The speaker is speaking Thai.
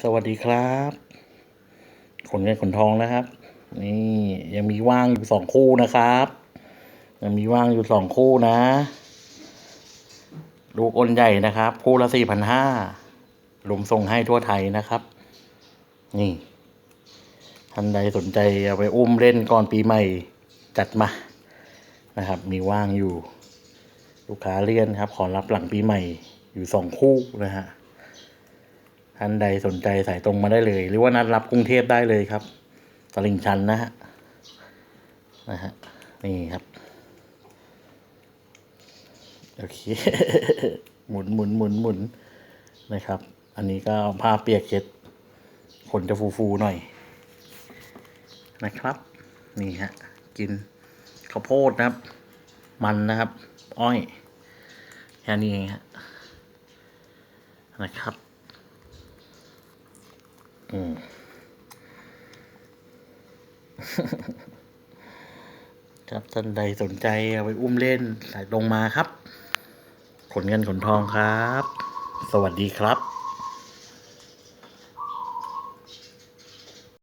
สวัสดีครับขนเงินขนทองนะครับ นี่ยังมีว่างอยู่สองคู่นะครับ ยังมีว่างอยู่สองคู่นะ ลูกอ้นใหญ่นะครับ คู่ละสี่พันห้ารวมส่งให้ทั่วไทยนะครับ นี่ท่านใดสนใจเอาไปอุ้มเล่นก่อนปีใหม่จัดมานะครับ มีว่างอยู่ ลูกค้าเรียนครับ ขอรับหลังปีใหม่อยู่สองคู่นะฮะ ท่านใดสนใจสายตรงมาได้เลย หรือว่านัดรับกรุงเทพได้เลยครับตลิ่งชันนะฮะนะฮะนี่ครับโอเคหมุนหมุนหมุนหมุนนะครับ อันนี้ก็ผ้าเปียกเช็ดขนจะฟูๆหน่อย นะครับ นี่ฮะกินข้าวโพดนะครับ มันนะครับ อ้อยแค่นี้เองฮะนะครับ อืมครับท่านใดสนใจเอาไปอุ้มเล่นสายตรงมาครับ ขนเงินขนทองครับ สวัสดีครับ